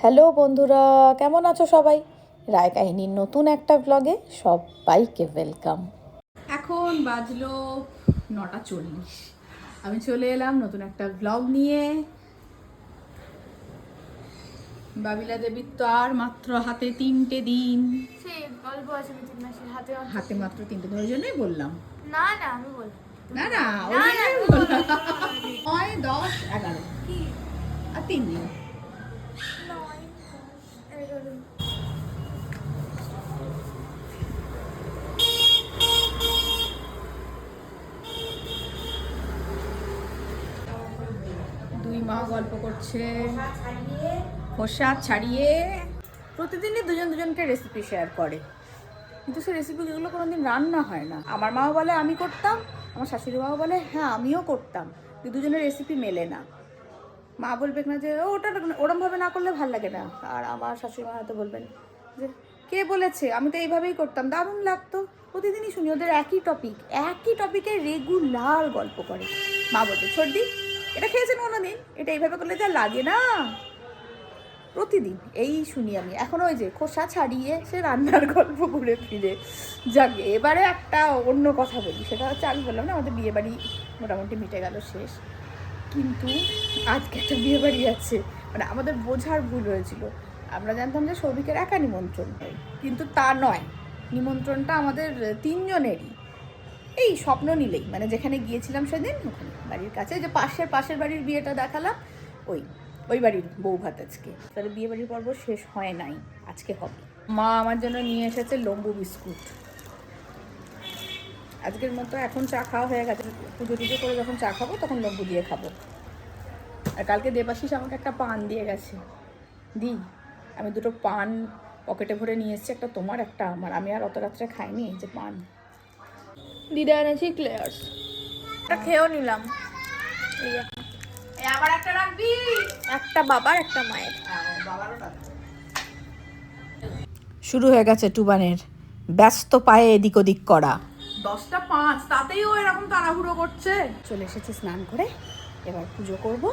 Hello বন্ধুরা কেমন আছো সবাই? রায় কাহিনীর নতুন একটা ব্লগে সবাইকে ওয়েলকাম এখন বাজলো নটা চল্লিশ। আমি চলে এলাম নতুন একটা ব্লগ নিয়ে। বাবিলা দেবীর তো আর মাত্র হাতে তিনটে দিন। হাতে মাত্র তিনটে দিন ওই জন্যই বললাম। না না আমি বলব না। না ওই জন্যই বললাম। নয় দশ এগারো। আর তিন দিন। গল্প করছে। খোসা ছাড়িয়ে প্রতিদিনই দুজন দুজনকে রেসিপি শেয়ার করে। কিন্তু সেই রেসিপিগুলো কোনোদিন রান্না হয় না। আমার মাও বলে আমি করতাম। আমার শাশুড়ি মাও বলে হ্যাঁ আমিও করতাম। দুজনের রেসিপি মেলে না। মা বলবে না যে "ও, ওটা ওরমভাবে না করলে ভালো লাগে না। আর আমার শাশুড়ি মা হয়তো বলবেন যে কে বলেছে? আমি তো এইভাবেই করতাম। দারুণ লাগতো। প্রতিদিনই শুনি ওদের একই টপিক একই টপিকে রেগুলার গল্প করে। মা বলতো ছোটদি এটা খেয়েছেন কোনোদিন? এটা এইভাবে করলে যা লাগে না। প্রতিদিন, এই শুনি আমি। এখন ওই যে খোসা ছাড়িয়ে সে রান্নার গল্প ঘুরে ফিরে। যাকে, এবারে একটা অন্য কথা বলি। সেটা হচ্ছে, আমি বললাম না, আমাদের বিয়ে বাড়ি মোটামুটি মিটে গেল শেষ। কিন্তু আজকে একটা বিয়ে বাড়ি আছে। মানে আমাদের বোঝার ভুল হয়েছিল। আমরা জানতাম যে সৌভিকের একা নিমন্ত্রণ হয়। কিন্তু তা নয়। নিমন্ত্রণটা আমাদের তিনজনেরই। এই স্বপ্ন নিলেই মানে যেখানে গিয়েছিলাম সেদিন ওখানে, বাড়ির কাছে যে পাশের পাশের বাড়ির বিয়েটা দেখালাম, ওই ওই বাড়ির বউ ভাত আজকে। তাহলে বিয়ে বাড়ির পর্ব শেষ হয় নাই, আজকে হবে। মা আমার জন্য নিয়ে এসেছে লম্বু বিস্কুট। আজকের মতো এখন চা খাওয়া হয়ে গেছে, পুজো টুজো করে যখন চা খাব তখন লম্বু দিয়ে খাব। আর কালকে দেবাশিস আমাকে একটা পান দিয়ে গেছে। দি, আমি দুটো পান পকেটে ভরে নিয়ে এসেছি, একটা তোমার, একটা আমার। আমি আর অত রাত্রে খাইনি যে পান। দিদা এনেছি ক্লেয়ার্স একটা খেয়েও নিলাম। আবার একটা রাখবি? একটা বাবার একটা মায়ের। শুরু হয়ে গেছে টুবানের ব্যস্ত পায়ে এদিক ওদিক করা। দশটা পাঁচ তাতেই ও এরকম তাড়াহুড়ো করছে। চলে এসেছি স্নান করে এবার পুজো করব।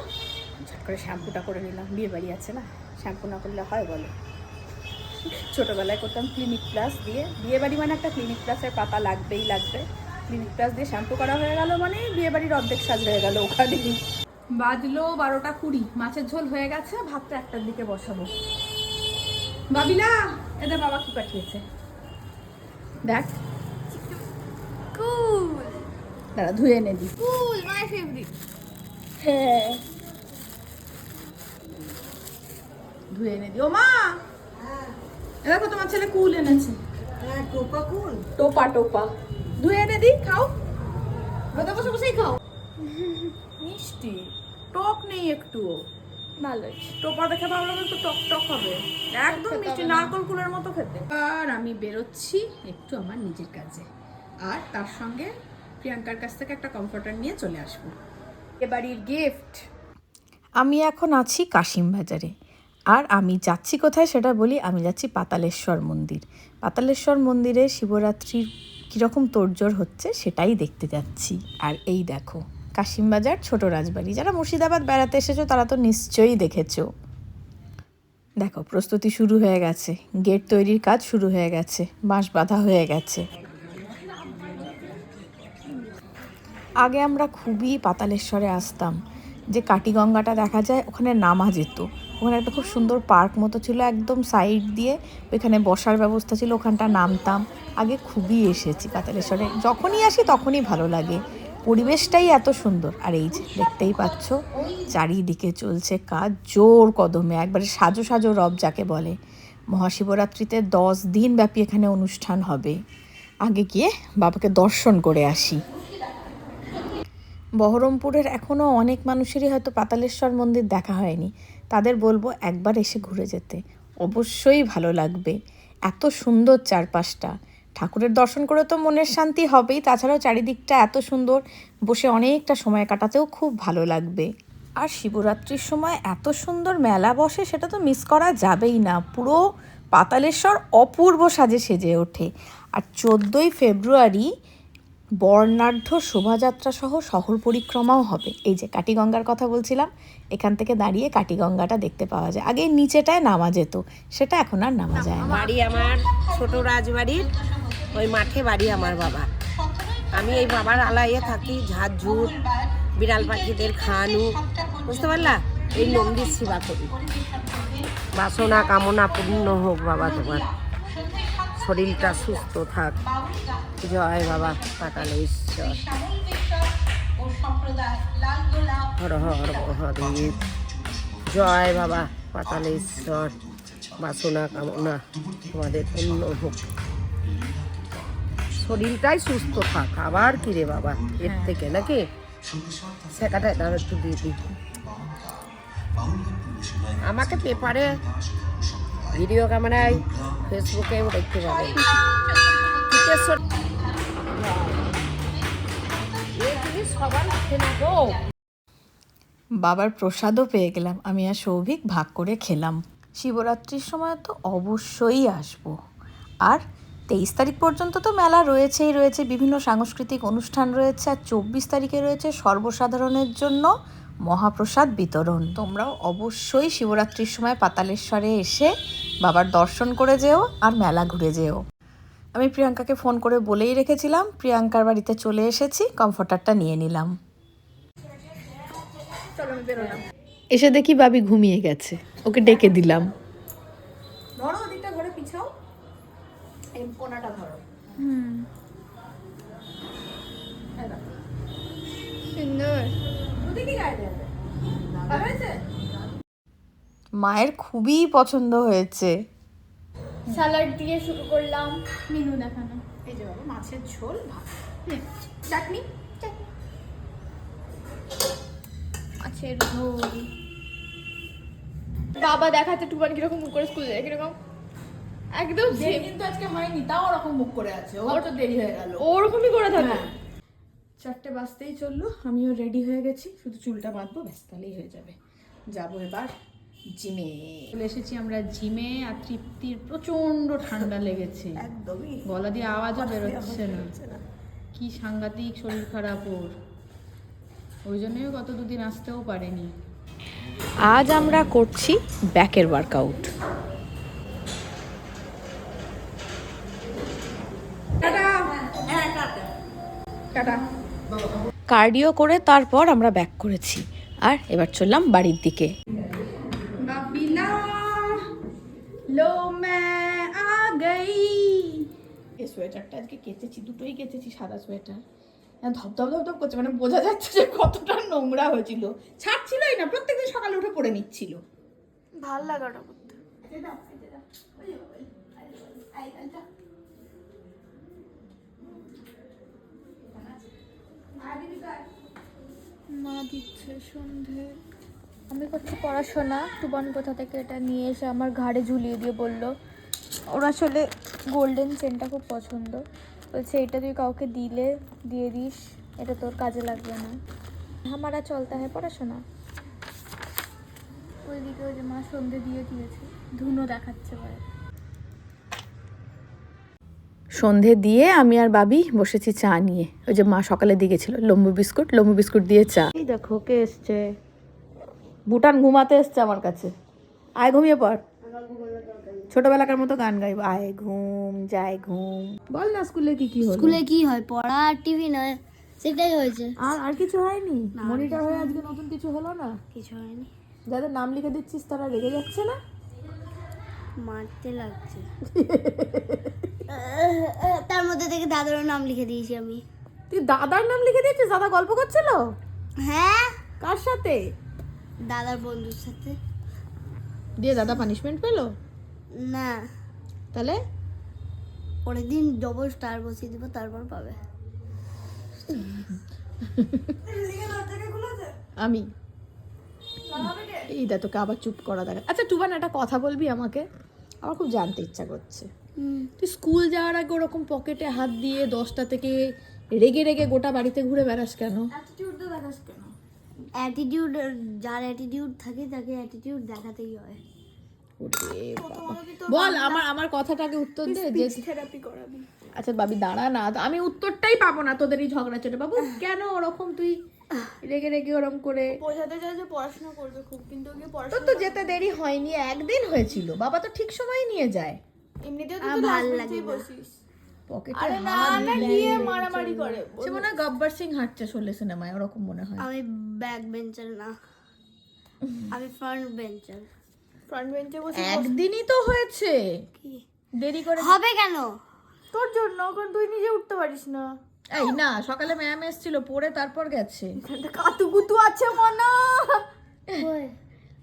ঝট করে শ্যাম্পুটা করে নিলাম বিয়ে বাড়ি আছে না? শ্যাম্পু না করলে হয় বলো? ছোটোবেলায় করতাম ক্লিনিক প্লাস দিয়ে বিয়ে বাড়ি মানে একটা ক্লিনিক প্লাসের পাতা লাগবেই লাগবে। ক্লিনিক প্লাস দিয়ে শ্যাম্পু করা হয়ে গেল মানে বিয়ে বাড়ির অর্ধেক সাজ হয়ে গেল ওখানেই বাজলো বারোটা কুড়ি মাছের ঝোল হয়ে গেছে ভাতটা একটার দিকে বসাবো। বাবিলা এদের বাবা কি পাঠিয়েছে? দেখ। কুল দাঁড়া ধুয়ে এনে দিই কুল মাই ফেভারিট হ্যাঁ। ধুয়ে এনে দিই ও মা! এ দেখো তোমার ছেলে কুল এনেছে। টোপা টোপা। ধুয়ে এনে দিই খাও। রোদে বসে বসেই খাও। মিষ্টি টক নেই একটুও ভালোই। টোপা দেখে ভাবলাম একটু টক টক হবে। একদম মিষ্টি নারকল কুলের মতো খেতে। আর আমি বেরোচ্ছি একটু আমার নিজের কাজে। আর তার সঙ্গে প্রিয়াঙ্কার কাছ থেকে একটা কমফর্টার নিয়ে চলে আসব। গিফট আমি এখন আছি কাশিম বাজারে। আর আমি যাচ্ছি কোথায় সেটা বলি আমি যাচ্ছি পাতালেশ্বর মন্দির। পাতালেশ্বর মন্দিরে শিবরাত্রির কীরকম তোড়জোড় হচ্ছে সেটাই দেখতে যাচ্ছি। আর এই দেখো, কাশিমবাজার ছোট রাজবাড়ি। যারা মুর্শিদাবাদ বেড়াতে এসেছ, তারা তো নিশ্চয়ই দেখেছ। দেখো, প্রস্তুতি শুরু হয়ে গেছে। গেট তৈরির কাজ শুরু হয়ে গেছে। বাঁশ বাঁধা হয়ে গেছে। আগে আমরা খুবই পাতালেশ্বরে আসতাম। যে কাটিগঙ্গাটা দেখা যায়, ওখানে নামা যেত। ওখানে একটা খুব সুন্দর পার্ক মতো ছিল একদম সাইড দিয়ে। ওইখানে বসার ব্যবস্থা ছিল, ওখানটা নামতাম। আগে খুবই এসেছি পাতালেশ্বরে যখনই আসি তখনই ভালো লাগে। পরিবেশটাই এত সুন্দর। আর এই যে দেখতেই পাচ্ছ, চারিদিকে চলছে কাজ, জোর কদমে, একবারে সাজো সাজো রব যাকে বলে। মহাশিবরাত্রিতে দশ দিন ব্যাপী এখানে অনুষ্ঠান হবে। আগে গিয়ে বাবাকে দর্শন করে আসি। বহরমপুরের এখনও অনেক মানুষেরই হয়তো পাতালেশ্বর মন্দির দেখা হয়নি। তাদের বলব একবার এসে ঘুরে যেতে। অবশ্যই ভালো লাগবে। এত সুন্দর চারপাশটা। ঠাকুরের দর্শন করে তো মনের শান্তি হবেই। তাছাড়াও চারিদিকটা এত সুন্দর, বসে অনেকটা সময় কাটাতেও খুব ভালো লাগবে। আর শিবরাত্রির সময় এত সুন্দর মেলা বসে, সেটা তো মিস করা যাবেই না। পুরো পাতালেশ্বর অপূর্ব সাজে সেজে ওঠে। আর চোদ্দোই ফেব্রুয়ারি বর্ণাঢ্য শোভাযাত্রা সহ শহর পরিক্রমাও হবে। এই যে কাটিগঙ্গার কথা বলছিলাম, এখান থেকে দাঁড়িয়ে কাটিগঙ্গাটা দেখতে পাওয়া যায়। আগে নিচেটায় নামা যেত, সেটা এখন আর নামা যায় না। বাড়ি আমার ছোট রাজবাড়ির, ওই মাঠে বাড়ি আমার বাবা। আমি এই বাবার আলাইয়ে থাকি ঝাড়ঝুট বিড়াল পাখিদের খাওয়ানো, বুঝতে পারলা? এই নন্দীর সেবা করি। বাসনা কামনা পূর্ণ হোক বাবা তোমার। শরীরটা সুস্থ থাক। জয় বাবা পাতাল ঈশ্বর। হর হর মহাদেব। জয় বাবা পাতালেশ্বর বাসনা কামনা তোমাদের পূর্ণ হোক। শরীরটাই সুস্থ থাক। আবার কি রে বাবা? এর থেকে নাকি? সেকাটায় তার একটু দিয়ে দিই। আমাকে পেপারে ভিডিও ক্যামেরায় ফেসবুকে দেখতে গো বাবার প্রসাদও পেয়ে গেলাম। আমি আর সৌভিক ভাগ করে খেলাম। শিবরাত্রির সময় তো অবশ্যই আসব। আর তেইশ তারিখ পর্যন্ত তো মেলা রয়েছেই, রয়েছে বিভিন্ন সাংস্কৃতিক অনুষ্ঠান রয়েছে। আর চব্বিশ তারিখে রয়েছে সর্বসাধারণের জন্য মহাপ্রসাদ বিতরণ। তোমরাও অবশ্যই শিবরাত্রির সময় পাতালেশ্বরে এসে বাবার দর্শন করে যেও আর মেলা ঘুরে যেও। আমি প্রিয়াঙ্কাকে ফোন করে বলেই রেখেছিলাম প্রিয়াঙ্কার বাড়িতে চলে এসেছি কমফর্টারটা নিয়ে নিলাম। এসে দেখি বাবি ঘুমিয়ে গেছে ওকে ডেকে দিলাম। ধরো ওদিকটা ঘরে পিছাও। এই কোনাটা ধরো। হুম। সুন্দর। মায়ের খুবই পছন্দ হয়েছে। স্যালাড দিয়ে শুরু করলাম মেনু দেখানো। এই যে বাবা মাছের ঝোল ভাত। চাটনি? মাছের ঝোল। বাবা দেখাতে টুবান কীরকম মুখ করে স্কুল যায় কীরকম? একদম কিন্তু আজকে হয়নি তাও ওরকম মুখ করে আছে। ওর তো দেরি হয়ে গেল। ওরকমই করে থাকে। হ্যাঁ। চারটে বাজতেই চলল আমিও রেডি হয়ে গেছি শুধু চুলটা বাঁধবো ব্যাস তাহলেই হয়ে যাবে। যাব এবার জিমে। চলে এসেছি আমরা জিমে আর তৃপ্তির প্রচণ্ড ঠান্ডা লেগেছে। একদমই। গলা দিয়ে আওয়াজও বেরোচ্ছে না। কি সাংঘাতিক শরীর খারাপ ওর। ওই জন্যই গত দুদিন আসতেও পারেনি। আজ আমরা করছি ব্যাকের ওয়ার্কআউট টাটা। কার্ডিও করে তারপর আমরা ব্যাক করেছি আর এবার চললাম বাড়ির দিকে সোয়েটারটা আজকে কেচেছি দুটোই কেচেছি সাদা সোয়েটার ধপ ধপ ধপ ধপ করছে মানে বোঝা যাচ্ছে যে কতটা নোংরা হয়েছিল ছাড়ছিলই না প্রত্যেকদিন সকালে উঠে পড়ে নিচ্ছিল ভালো লাগাটা করতে মা দিচ্ছে সন্ধে। আমি করছি পড়াশোনা। টুবান কোথা থেকে এটা নিয়ে এসে আমার ঘাড়ে ঝুলিয়ে দিয়ে বলল, ওর আসলে গোল্ডেন চেনটা খুব পছন্দ। বলছে, এটা তুই কাউকে দিলে, দিয়ে দিস। এটা তোর কাজে লাগবে না। আমারা চলতা হয় পড়াশোনা। ওইদিকে ওই যে মা সন্ধে দিয়ে দিয়েছে। ধুনো দেখাচ্ছে বলে সন্ধে দিয়ে আমি আর বাবি বসেছি চা নিয়ে। ওই যে মা সকালে দিকে ছিল লম্বু বিস্কুট লম্বু বিস্কুট দিয়ে চা। এই দেখো কে এসছে? ভুটান ঘুমাতে এসছে আমার কাছে। আয় ঘুমিয়ে পর ছোটবেলাকার মতো গান গাইব। আয় ঘুম যায় ঘুম। বল না স্কুলে কি কি স্কুলে কি হয়? পড়া আর টিভি নয় সেটাই হয়েছে। আর আর কিছু হয়নি? মনিটর হয়ে আজকে নতুন কিছু হলো না? কিছু হয়নি। যাদের নাম লিখে দিচ্ছিস তারা রেগে যাচ্ছে না? মারতে লাগছে। তার মধ্যে থেকে দাদারও নাম লিখে দিয়েছি আমি। তুই দাদার নাম লিখে দিয়েছিস? দাদা গল্প করছিল? হ্যাঁ। কার সাথে? দাদার বন্ধুর সাথে। দিয়ে দাদা পানিশমেন্ট পেল? না। তাহলে? পরের দিন ডবল স্টার বসিয়ে দিব তারপর পাবে। আমি। এই দা তোকে আবার চুপ করা দেখা আচ্ছা টুবান একটা কথা বলবি আমাকে? আমার খুব জানতে ইচ্ছা করছে। তুই স্কুল যাওয়ার আগে ওরকম পকেটে হাত দিয়ে দশটা থেকে রেগে রেগে গোটা বাড়িতে ঘুরে বেড়াস কেন? অ্যাটিটিউড যার অ্যাটিটিউড থাকে তাকে অ্যাটিটিউড দেখাতেই হয়। বল আমার আমার কথাটাকে উত্তর দে যে থেরাপি করাবি। আচ্ছা বাবি দাঁড়া না আমি উত্তরটাই পাবো না তোদের এই ঝগড়া চটে বাবু কেন ওরকম তুই রেগে রেগে ওরম করে। বোঝাতে চাই যে পড়াশোনা করবে খুব কিন্তু ওকে তোর পড়াশোনা তো যেতে দেরি হয়নি একদিন হয়েছিল। বাবা তো ঠিক সময় নিয়ে যায়। এমনিতেও আমার তুই লাগে বসিস। পকেটে আরে না না গিয়ে মারামারি করে। সে মনে হয় গব্বর সিং হাঁটছে শোলে সিনেমায় ওরকম মনে হয়। আমি ব্যাক বেঞ্চার না। আমি ফ্রন্ট বেঞ্চার ফ্রন্ট বেঞ্চে বসে একদিনই তো হয়েছে। দেরি করে হবে কেন? তোর জন্য কারণ তুই নিজে উঠতে পারিস না। এই না সকালে ম্যাম এসেছিল পড়ে তারপর গেছে। এখানটা কাতু কুতু আছে মনা।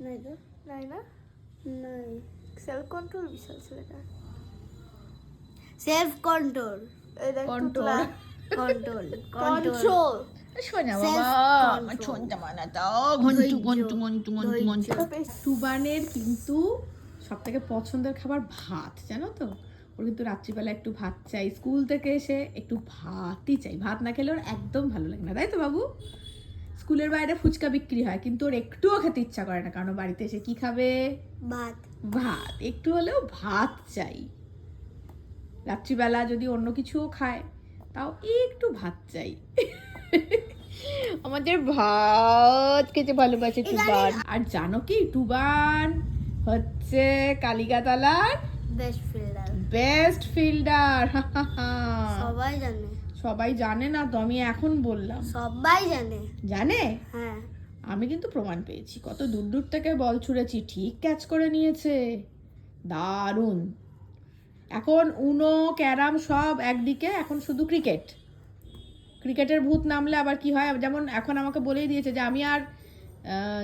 নাই তো? নাই না? নাই। সেলফ কন্ট্রোল বিশাল ছেলেটা। Self control. Control control control টুবানের কিন্তু সব থেকে পছন্দের খাবার ভাত জানো তো? ওর কিন্তু রাত্রিবেলা একটু ভাত চাই। স্কুল থেকে এসে একটু ভাতই চাই। ভাত না খেলে ওর একদম ভালো লাগে না। তাই তো বাবু? স্কুলের বাইরে ফুচকা বিক্রি হয় কিন্তু ওর একটুও খেতে ইচ্ছা করে না কারণ বাড়িতে এসে কি খাবে? ভাত। ভাত। একটু হলেও ভাত চাই। রাত্রিবেলা যদি অন্য কিছুও খায় তাও একটু ভাত চাই। আমাদের ভাত খেতে ভালোবাসে টুবান। আর জানো কি? টুবান হচ্ছে কালিকাতলার বেস্ট ফিল্ডার বেস্ট ফিল্ডার সবাই জানে। সবাই জানে না তো আমি এখন বললাম। সবাই জানে। জানে? হ্যাঁ। আমি কিন্তু প্রমাণ পেয়েছি কত দূর দূর থেকে বল ছুঁড়েছি ঠিক ক্যাচ করে নিয়েছে। দারুণ। এখন উনো ক্যারাম সব একদিকে এখন শুধু ক্রিকেট ক্রিকেটের ভূত নামলে আবার কি হয়? যেমন এখন আমাকে বলেই দিয়েছে যে আমি আর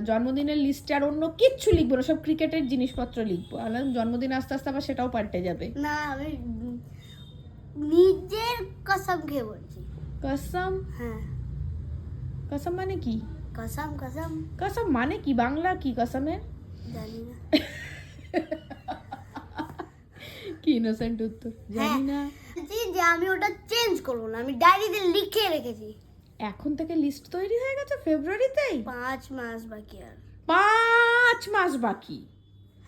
জন্মদিনের লিস্টে আর অন্য কিচ্ছু লিখব না সব ক্রিকেটের জিনিসপত্র লিখব। আর জন্মদিন আস্তে আস্তে আবার সেটাও পাল্টে যাবে। না আমি নিজের কসম খেয়ে বলছি। কসম? হ্যাঁ। কসম মানে কি? কসম কসম। কসম মানে কি? বাংলা কি কসমের? জানি না। কি ইনোসেন্ট উত্তর? জানি না। বলছি যে আমি ওটা চেঞ্জ করব না আমি ডায়েরিতে লিখে রেখেছি। এখন থেকে লিস্ট তৈরি হয়ে গেছে ফেব্রুয়ারিতেই পাঁচ মাস বাকি আর। পাঁচ মাস বাকি।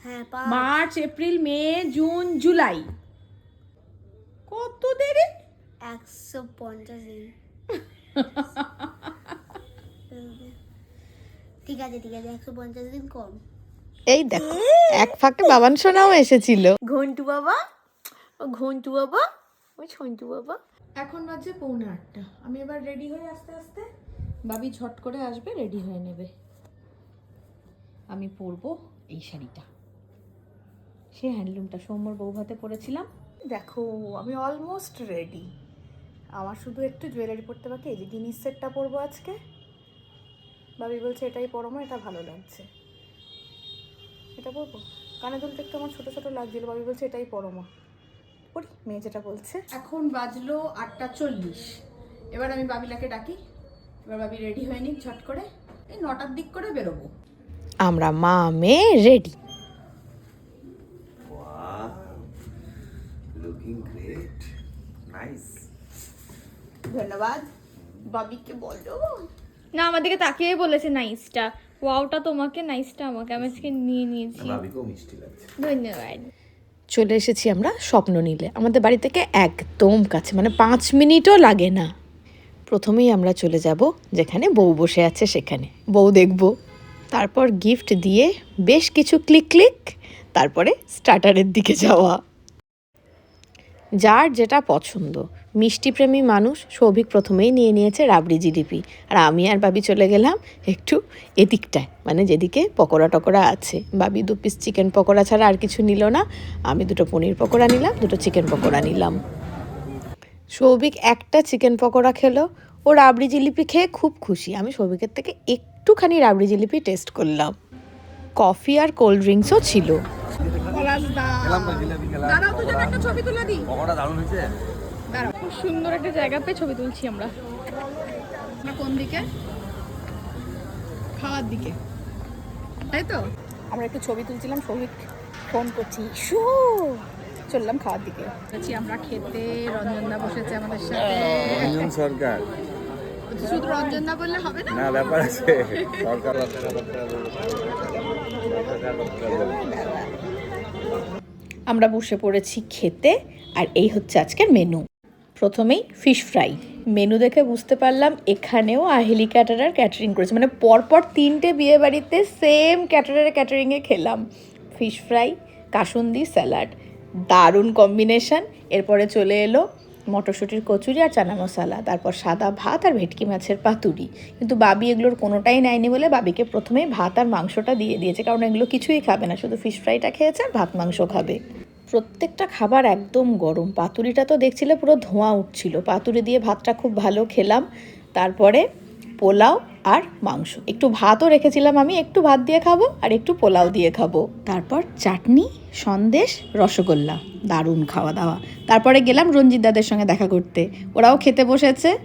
হ্যাঁ March April May June July. কত দেরি? একশো পঞ্চাশ দিন। ঠিক আছে ঠিক আছে একশো পঞ্চাশ দিন কম। এই দেখো এক ফাঁকে বাবান সোনাও এসেছিল। ঘন্টু বাবা? ও ঘন্টু বাবা? ওই ছন্টু বাবা এখন বাজে পৌনে আটটা। আমি এবার রেডি হয়ে আস্তে আস্তে বাবি ঝট করে আসবে রেডি হয়ে নেবে। আমি পরবো এই শাড়িটা। সে হ্যান্ডলুমটা সৌম্যর বৌভাতে পরেছিলাম। দেখো আমি অলমোস্ট রেডি আমার শুধু একটু জুয়েলারি পরতে বাকি এই যে জিনিস সেটটা পরবো আজকে। বাবি বলছে এটাই পরো মা, এটা ভালো লাগছে। এটা পরবো? কানে দুলটা একটু আমার ছোটো ছোটো লাগছিল বাবি বলছে এটাই পরো মা। পড়ি মেয়ে যেটা বলছে। এখন বাজলো আটটা চল্লিশ। এবার আমি বাবিলাকে ডাকি এবার বাবি রেডি হয়ে নিক ঝট করে। এই নটার দিক করে বেরোবো। আমরা মা মেয়ে রেডি. ধন্যবাদ বাবিকে বলো। না আমাদেরকে তাকিয়ে বলেছে নাইসটা ওয়াওটা তোমাকে নাইসটা আমাকে। আমি আজকে নিয়ে নিয়েছি। ভাবিকেও মিষ্টি লাগছে। ধন্যবাদ। চলে এসেছি আমরা স্বপ্ন নিলে। আমাদের বাড়ি থেকে একদম কাছে মানে পাঁচ মিনিটও লাগে না। প্রথমেই আমরা চলে যাব যেখানে বউ বসে আছে সেখানে। বউ দেখব। তারপর গিফট দিয়ে বেশ কিছু ক্লিক ক্লিক তারপরে স্টার্টারের দিকে যাওয়া। যার যেটা পছন্দ। মিষ্টিপ্রেমী মানুষ সৌভিক প্রথমেই নিয়ে নিয়েছে রাবড়ি জিলিপি। আর আমি আর বাবি চলে গেলাম একটু এদিকটায় মানে যেদিকে পকোড়া টকোড়া আছে। বাবি দু পিস চিকেন পকোড়া ছাড়া আর কিছু নিল না। আমি দুটো পনির পকোড়া নিলাম দুটো চিকেন পকোড়া নিলাম। সৌভিক একটা চিকেন পকোড়া খেলো। ও রাবড়ি জিলিপি খেয়ে খুব খুশি। আমি সৌভিকের থেকে একটুখানি রাবড়ি জিলিপি টেস্ট করলাম। কফি আর কোল্ড ড্রিঙ্কসও ছিল। দাঁড়াও তো একটা ছবি তুলে দিই। দারুণ হয়েছে। খুব সুন্দর একটা জায়গা পেয়ে ছবি তুলছি আমরা। আমরা কোন দিকে? খাওয়ার দিকে। তাই তো? আমরা একটু ছবি তুলছিলাম সৌভিক ফোন করছি। শু চললাম খাওয়ার দিকে। বলছি আমরা খেতে রঞ্জনদা বসেছে আমাদের সাথে। রঞ্জন সরকার। শুধু রঞ্জনদা বললে হবে না? না ব্যাপার আছে। সরকার আমরা বসে পড়েছি খেতে আর এই হচ্ছে আজকের মেনু প্রথমেই ফিশ ফ্রাই মেনু দেখে বুঝতে পারলাম এখানেও আহেলি ক্যাটারার ক্যাটারিং করেছে। মানে পরপর তিনটে বিয়ে বাড়িতে সেম ক্যাটারের ক্যাটারিংয়ে খেলাম। ফিশ ফ্রাই কাসুন্দি স্যালাড দারুণ কম্বিনেশন এরপরে চলে এলো মটরশুঁটির কচুরি আর চানা মশলা। তারপর সাদা ভাত আর ভেটকি মাছের পাতুরি। কিন্তু বাবি এগুলোর কোনোটাই নেয়নি বলে বাবিকে প্রথমেই ভাত আর মাংসটা দিয়ে দিয়েছে। কারণ এগুলো কিছুই খাবে না। শুধু ফিশ ফ্রাইটা খেয়েছে আর ভাত মাংস খাবে। প্রত্যেকটা খাবার একদম গরম। পাতুরিটা তো দেখছিলে পুরো ধোঁয়া উঠছিল। পাতুরি দিয়ে ভাতটা খুব ভালো খেলাম। তারপরে পোলাও আর মাংস। একটু ভাতও রেখেছিলাম আমি, একটু ভাত দিয়ে খাব আর একটু পোলাও দিয়ে খাব। তারপর চাটনি, সন্দেশ, রসগোল্লা। দারুণ খাওয়া দাওয়া। তারপরে গেলাম রঞ্জিত দাদের সঙ্গে দেখা করতে। ওরাও খেতে বসেছে।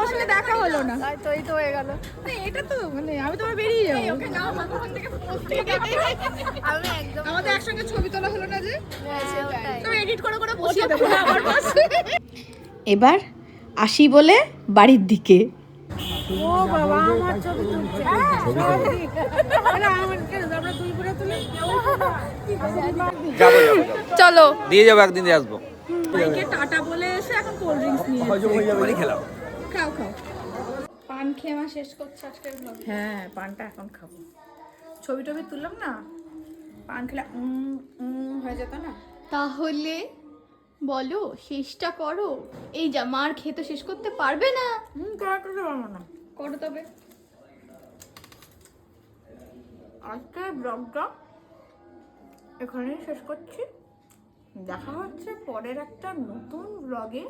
তোর সঙ্গে দেখা হলো না। তাই তো এই তো হয়ে গেল। এটা তো মানে আমি তোমার বেরিয়ে যাব। আমি একদম। আমাদের একসঙ্গে ছবি তোলা হলো না যে? হ্যাঁ, তুমি এডিট করে করে বসিয়ে দেবো আমার পাশে এবার আসি বলে বাড়ির দিকে। যাব যাব যাব। চলো। দিয়ে যাব একদিন দিয়ে আসব। টাটা বলে এসে এখন কোল্ড ড্রিঙ্কস নিয়ে খেলাম। খাও খাও। পান খেয়ে আমার শেষ করছে আজকের vlog। হ্যাঁ পানটা এখন খাব। ছবি টবি তুললাম না? পান খেলে হয়ে যেত না? তাহলে বলো শেষটা করো। এই যা মার খেয়ে তো শেষ করতে পারবে না। হুম করা করতে পারব না করো। তবে। আজকের ব্লগটা এখানেই শেষ করছি। দেখা হচ্ছে পরের একটা নতুন ব্লগে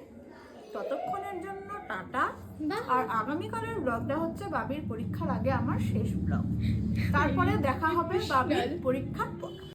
ততক্ষণের জন্য টাটা। আর আগামীকালের ব্লগটা হচ্ছে বাবির পরীক্ষার আগে আমার শেষ ব্লগ তারপরে দেখা হবে বাবির পরীক্ষার পর।